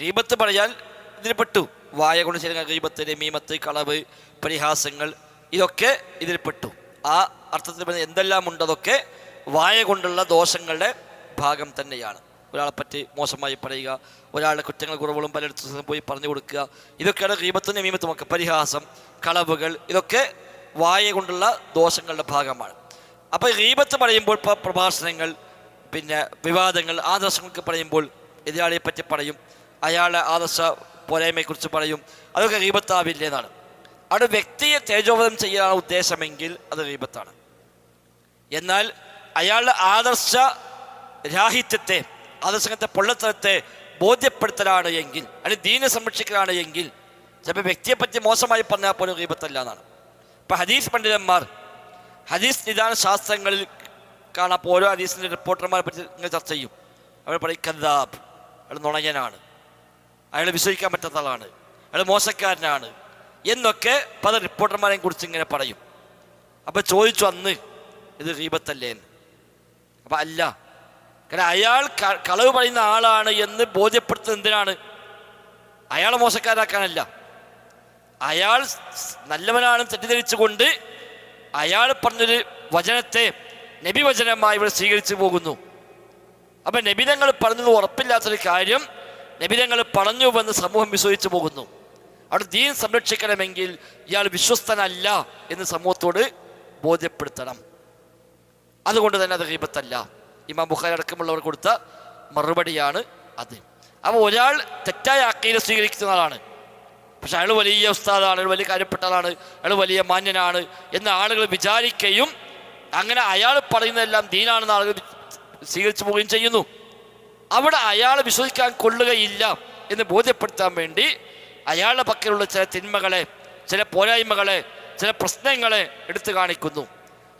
ഗീബത്ത് പറയാൻ ഇതിൽ പെട്ടു വായ കൊണ്ട് ചെയ്യുന്ന ഗീബത്ത് രമീമത്ത് കളവ് പരിഹാസങ്ങൾ ഇതൊക്കെ ഇതിൽ പെട്ടു ആ അർത്ഥത്തിൽ എന്തെല്ലാം ഉണ്ടതൊക്കെ വായ കൊണ്ടുള്ള ദോഷങ്ങളുടെ ഭാഗം തന്നെയാണ്. ഒരാളെ പറ്റി മോശമായി പറയുക ഒരാളുടെ കുറ്റങ്ങൾ കുറവുകളും പലയിടത്തും പോയി പറഞ്ഞു കൊടുക്കുക ഇതൊക്കെയാണ് ഗീബത്തും ഒക്കെ പരിഹാസം കളവുകൾ ഇതൊക്കെ വായ കൊണ്ടുള്ള ദോഷങ്ങളുടെ ഭാഗമാണ്. അപ്പോൾ ഗീബത്ത് പറയുമ്പോൾ പ്രഭാഷണങ്ങൾ പിന്നെ വിവാദങ്ങൾ ആദർശങ്ങൾക്ക് പറയുമ്പോൾ എതിരാളിയെ പറ്റി പറയും. അയാളുടെ ആദർശ പോരായ്മയെക്കുറിച്ച് പറയും. അതൊക്കെ ഗീബത്താവില്ല എന്നാണ് അവിടെ വ്യക്തിയെ തേജോവധം ചെയ്യാനാണ് ഉദ്ദേശമെങ്കിൽ അത് ഗീബത്താണ്. എന്നാൽ അയാളുടെ ആദർശ രാഹിത്യത്തെ ആദർശത്തെ പൊള്ളത്തരത്തെ ബോധ്യപ്പെടുത്തലാണ് എങ്കിൽ അല്ലെങ്കിൽ ദീനെ സംരക്ഷിക്കലാണ് എങ്കിൽ ചിലപ്പോൾ വ്യക്തിയെപ്പറ്റി മോശമായി പറഞ്ഞാൽ പോലും ഗീബത്തല്ല എന്നാണ്. ഇപ്പം ഹദീസ് പണ്ഡിതന്മാർ ഹദീസ് നിദാന ശാസ്ത്രങ്ങളിൽ കാണാം ഓരോ ഹദീസിന്റെ റിപ്പോർട്ടർമാരെ പറ്റി ഇങ്ങനെ ചർച്ച ചെയ്യും. അവർ പറയും കദാബ് അവിടെ നുണയനാണ്. അയാൾ വിശ്വസിക്കാൻ പറ്റാത്ത ആളാണ്. അയാൾ മോശക്കാരനാണ്. എന്നൊക്കെ പല റിപ്പോർട്ടർമാരെയും കുറിച്ച് ഇങ്ങനെ പറയും. അപ്പം ചോദിച്ചു അന്ന് ഇത് റീബത്തല്ലേ എന്ന്. അപ്പം അല്ല. കാരണം അയാൾ കളവ് പറയുന്ന ആളാണ് എന്ന് ബോധ്യപ്പെടുത്തുന്നത് എന്തിനാണ്? അയാളെ മോശക്കാരാക്കാനല്ല. അയാൾ നല്ലവനാണ് നല്ലവനാണെന്ന് തെറ്റിദ്ധരിച്ചുകൊണ്ട് അയാൾ പറഞ്ഞൊരു വചനത്തെ നബി വചനമായി ഇവിടെ സ്വീകരിച്ചു പോകുന്നു. അപ്പം നബിതങ്ങൾ പറഞ്ഞത് ഉറപ്പില്ലാത്തൊരു കാര്യം നബിതങ്ങൾ പറഞ്ഞുവെന്ന് സമൂഹം വിശ്വസിച്ചു പോകുന്നു. അവിടെ ദീൻ സംരക്ഷിക്കണമെങ്കിൽ ഇയാൾ വിശ്വസ്തനല്ല എന്ന് സമൂഹത്തോട് ബോധ്യപ്പെടുത്തണം. അതുകൊണ്ട് തന്നെ അത് ഗീബത്തല്ല ഇമാം ബുഖാരി അടക്കമുള്ളവർ കൊടുത്ത മറുപടിയാണ് അത്. അപ്പോൾ ഒരാൾ തെറ്റായ അക്കീല സ്വീകരിക്കുന്ന ആളാണ്. പക്ഷെ അയാൾ വലിയ ഉസ്താദാണ് അയാൾ വലിയ കാര്യപ്പെട്ട ആളാണ് അയാൾ വലിയ മാന്യനാണ് എന്ന് ആളുകൾ വിചാരിക്കുകയും അങ്ങനെ അയാൾ പറയുന്നതെല്ലാം ദീനാണെന്ന് ആളുകൾ സ്വീകരിച്ചു പോവുകയും ചെയ്യുന്നു. അവിടെ അയാൾ വിശ്വസിക്കാൻ കൊള്ളുകയില്ല എന്ന് ബോധ്യപ്പെടുത്താൻ വേണ്ടി അയാളുടെ പക്കലുള്ള ചില തിന്മകളെ ചില പോരായ്മകളെ ചില പ്രശ്നങ്ങളെ എടുത്തു കാണിക്കുന്നു.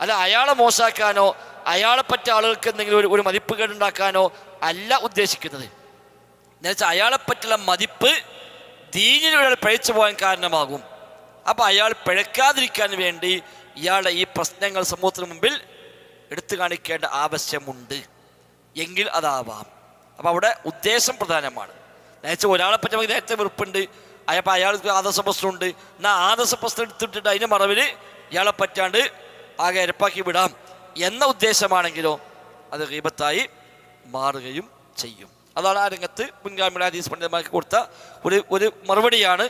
അല്ല അയാളെ മോശമാക്കാനോ അയാളെ പറ്റ ആളുകൾക്ക് എന്തെങ്കിലും ഒരു ഒരു മതിപ്പുകേടുണ്ടാക്കാനോ അല്ല ഉദ്ദേശിക്കുന്നത്. എന്നുവെച്ചാൽ അയാളെ പറ്റുള്ള മതിപ്പ് ദീനിലൂടെ പിഴച്ചു പോകാൻ കാരണമാകും. അപ്പോൾ അയാൾ പിഴക്കാതിരിക്കാൻ വേണ്ടി ഇയാളുടെ ഈ പ്രശ്നങ്ങൾ സമൂഹത്തിന് മുമ്പിൽ എടുത്തു കാണിക്കേണ്ട ആവശ്യമുണ്ട്. എങ്കിൽ അതാവാം. അപ്പോൾ അവിടെ ഉദ്ദേശം പ്രധാനമാണ്. നേരത്തെ ഒരാളെ പറ്റി നമുക്ക് നേരത്തെ വെറുപ്പുണ്ട്. അയപ്പോൾ അയാൾക്ക് ആദർശ പ്രശ്നമുണ്ട്. എന്നാൽ ആദർശ പ്രശ്നം എടുത്തിട്ടിട്ട് അതിന്റെ മറവിൽ ഇയാളെ പറ്റാണ്ട് ആകെ ഇരപ്പാക്കി വിടാം എന്ന ഉദ്ദേശമാണെങ്കിലോ അത് ഹീപത്തായി മാറുകയും ചെയ്യും. അതാണ് ആ രംഗത്ത് മുൻഗാമിയുടെ ഹദീസ് പണ്ഡിതന്മാർക്ക് കൊടുത്ത ഒരു ഒരു മറുപടിയാണ്